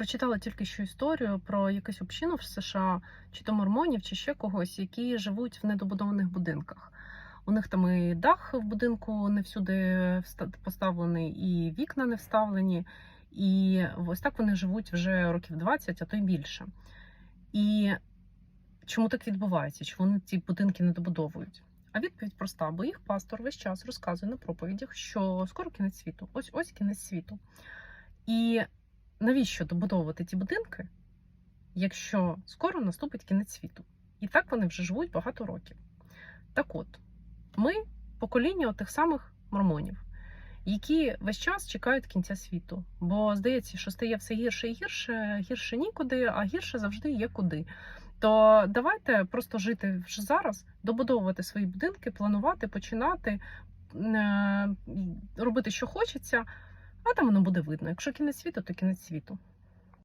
прочитала тільки що історію про якусь общину в США, чи то мормонів, чи ще когось, які живуть в недобудованих будинках. У них там і дах в будинку не всюди поставлений, і вікна не вставлені. І ось так вони живуть вже років 20, а то й більше. І чому так відбувається? Чому вони ці будинки не добудовують? А відповідь проста, бо їх пастор весь час розказує на проповідях, що скоро кінець світу, ось ось кінець світу. І навіщо добудовувати ті будинки, якщо скоро наступить кінець світу? І так вони вже живуть багато років. Так от, ми покоління тих самих мормонів, які весь час чекають кінця світу. Бо здається, що стає все гірше і гірше, гірше нікуди, а гірше завжди є куди. То давайте просто жити вже зараз, добудовувати свої будинки, планувати, починати, е, робити, що хочеться, а там воно буде видно. Якщо кінець світу, то кінець світу.